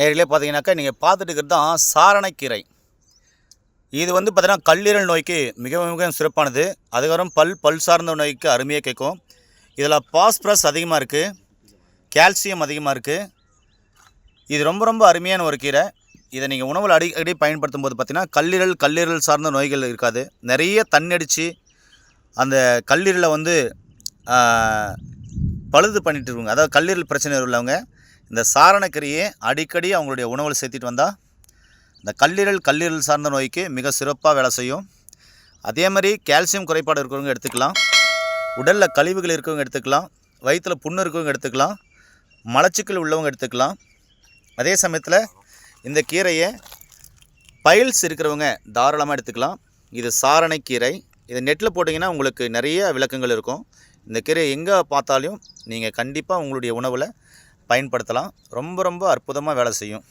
நேரிலே பார்த்தீங்கன்னாக்கா நீங்கள் பார்த்துட்டு இருக்கிறது தான் சாரணக்கீரை. இது வந்து பார்த்திங்கன்னா கல்லீரல் நோய்க்கு மிக மிக சிறப்பானது. அதுக்கப்புறம் பல் பல் சார்ந்த நோய்க்கு அருமையாக கேட்கும். இதில் பாஸ்பரஸ் அதிகமாக இருக்குது கால்சியம் அதிகமாக இருக்குது இது ரொம்ப ரொம்ப அருமையான ஒரு கீரை. இதை நீங்கள் உணவில் அடிக்கடி பயன்படுத்தும் போது பார்த்தீங்கன்னா கல்லீரல் கல்லீரல் சார்ந்த நோய்கள் இருக்காது. நிறைய தண்ணடிச்சு அந்த கல்லீரலை வந்து பழுது பண்ணிட்டு இருக்குங்க. அதாவது கல்லீரல் பிரச்சனை உள்ளவங்க. இந்த சாரணக்கீரையை அடிக்கடி அவங்களுடைய உணவில் சேர்த்திட்டு வந்தால் இந்த கல்லீரல் கல்லீரல் சார்ந்த நோய்க்கு மிக சிறப்பாக வேலை செய்யும். அதே மாதிரி கால்சியம் குறைபாடு இருக்கிறவங்க எடுத்துக்கலாம். உடலில் கழிவுகள் இருக்கவங்க எடுத்துக்கலாம். வயிற்றில் புண்ணு இருக்கிறவங்க எடுத்துக்கலாம். மலச்சிக்கல் உள்ளவங்க எடுத்துக்கலாம். அதே சமயத்தில் இந்த கீரையை பைல்ஸ் இருக்கிறவங்க தாராளமாக எடுத்துக்கலாம். இது சாரணைக்கீரை இதை நெட்டில் போட்டிங்கன்னா உங்களுக்கு நிறைய விளக்கங்கள் இருக்கும். இந்த கீரை எங்கே பார்த்தாலும் நீங்கள் கண்டிப்பாக உங்களுடைய உணவில் பயன்படுத்தலாம். ரொம்ப ரொம்ப அற்புதமாக வேலை செய்யும்.